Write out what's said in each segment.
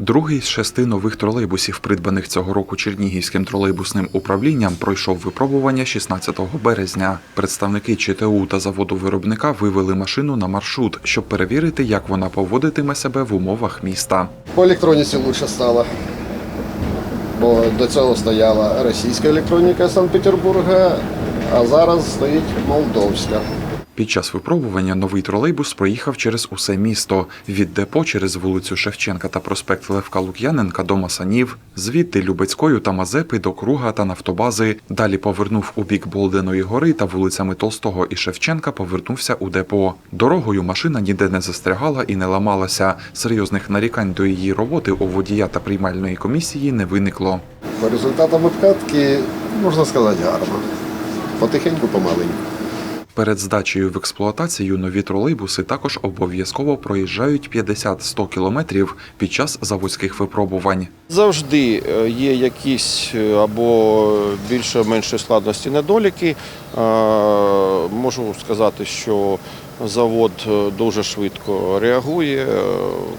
Другий з шести нових тролейбусів, придбаних цього року Чернігівським тролейбусним управлінням, пройшов випробування 16 березня. Представники ЧТУ та заводу виробника вивели машину на маршрут, щоб перевірити, як вона поводитиме себе в умовах міста. По електроніці краще стало. Бо до цього стояла російська електроніка Санкт-Петербурга, а зараз стоїть молдовська. Під час випробування новий тролейбус проїхав через усе місто від депо через вулицю Шевченка та проспект Левка Лук'яненка до Масанів, звідти Любецькою та Мазепи до Круга та Нафтобази. Далі повернув у бік Болденої гори та вулицями Толстого і Шевченка повернувся у депо. Дорогою машина ніде не застрягала і не ламалася. Серйозних нарікань до її роботи у водія та приймальної комісії не виникло. По результатам обкатки, можна сказати, гарно. Потихеньку, помаленьку. Перед здачею в експлуатацію нові тролейбуси також обов'язково проїжджають 50-100 кілометрів під час заводських випробувань. Завжди е, є якісь е, або більше-менше складності недоліки. Е, Можу сказати, що завод дуже швидко реагує,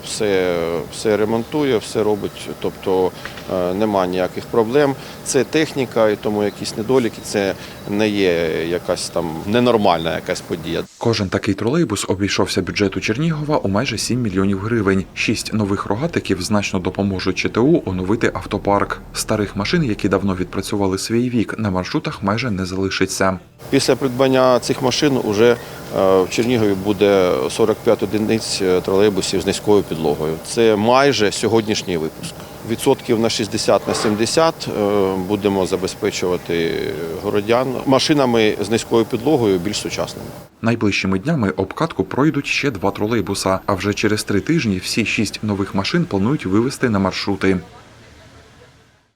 все, все ремонтує, все робить, тобто е, нема ніяких проблем. Це техніка, і тому якісь недоліки це не є якась там ненормальна якась подія. Кожен такий тролейбус обійшовся бюджету Чернігова у майже 7 мільйонів гривень. Шість нових рогатиків значно допоможуть ЧТУ оновити автопарк. Старих машин, які давно відпрацювали свій вік, на маршрутах майже не залишиться. Після придбання цих машин уже е, в Чернігові буде 45 одиниць е, тролейбусів з низькою підлогою. Це майже сьогоднішній випуск. Відсотків на 60 на 70 е, будемо забезпечувати городян машинами з низькою підлогою більш сучасними. Найближчими днями обкатку пройдуть ще два тролейбуса. А вже через три тижні всі шість нових машин планують вивести на маршрути.